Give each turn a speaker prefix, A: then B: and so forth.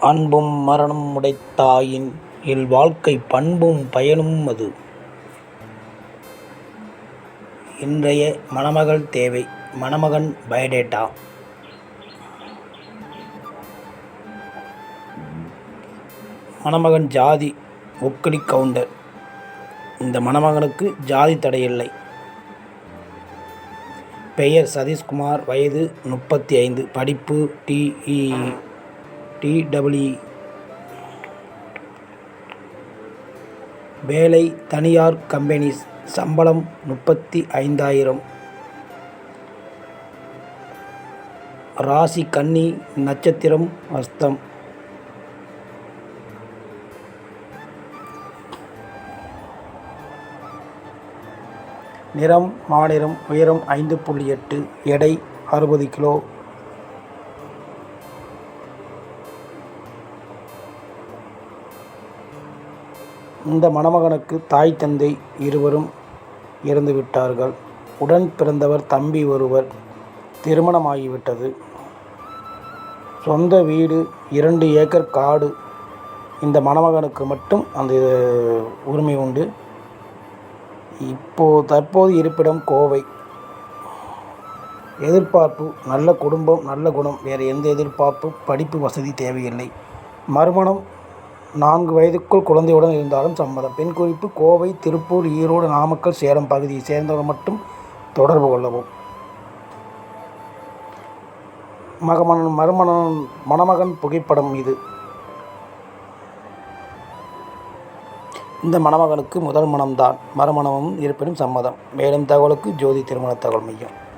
A: அன்பும் மரணம் உடைத்தாயின் இல்வாழ்க்கைப் பண்பும் பயனும் அது. இன்றைய மணமகள் தேவை மணமகன் பயோடேட்டா மணமகன் ஜாதி ஒக்கிளி கவுண்டர் இந்த மணமகனுக்கு ஜாதி தடையில்லை. பெயர் சதீஷ்குமார் வயது முப்பத்தி ஐந்து படிப்பு டிஇ டிடபிள்யூ வேலை தனியார் கம்பெனி சம்பளம் முப்பத்தி ஐந்தாயிரம். ராசி கன்னி நட்சத்திரம் அஸ்தம். நிறம் மாநிறம் உயரம் ஐந்து புள்ளி எட்டு எடை அறுபது கிலோ. இந்த மணமகனுக்கு தாய் தந்தை இருவரும் இறந்துவிட்டார்கள். உடன் பிறந்தவர் தம்பி ஒருவர் திருமணமாகிவிட்டது. சொந்த வீடு இரண்டு ஏக்கர் காடு இந்த மணமகனுக்கு மட்டும் அந்த உரிமை உண்டு. இப்போது தற்போது இருப்பிடம் கோவை. எதிர்பார்ப்பு நல்ல குடும்பம் நல்ல குணம் வேறு எந்த எதிர்பார்ப்பும் படிப்பு வசதி தேவையில்லை. மறுமணம் நான்கு வயதுக்குள் குழந்தையுடன் இருந்தாலும் சம்மதம். பெண் குறிப்பு கோவை திருப்பூர் ஈரோடு நாமக்கல் சேலம் பகுதியை சேர்ந்தவர் மட்டும் தொடர்பு கொள்ளவும். மகமன் மருமணன் மணமகன் புகைப்படம் இது. இந்த மணமகனுக்கு முதல் மணம்தான். மறுமணமும் இருப்பினும் சம்மதம். மேலும் தகவலுக்கு ஜோதி திருமண தகவல் மையம்.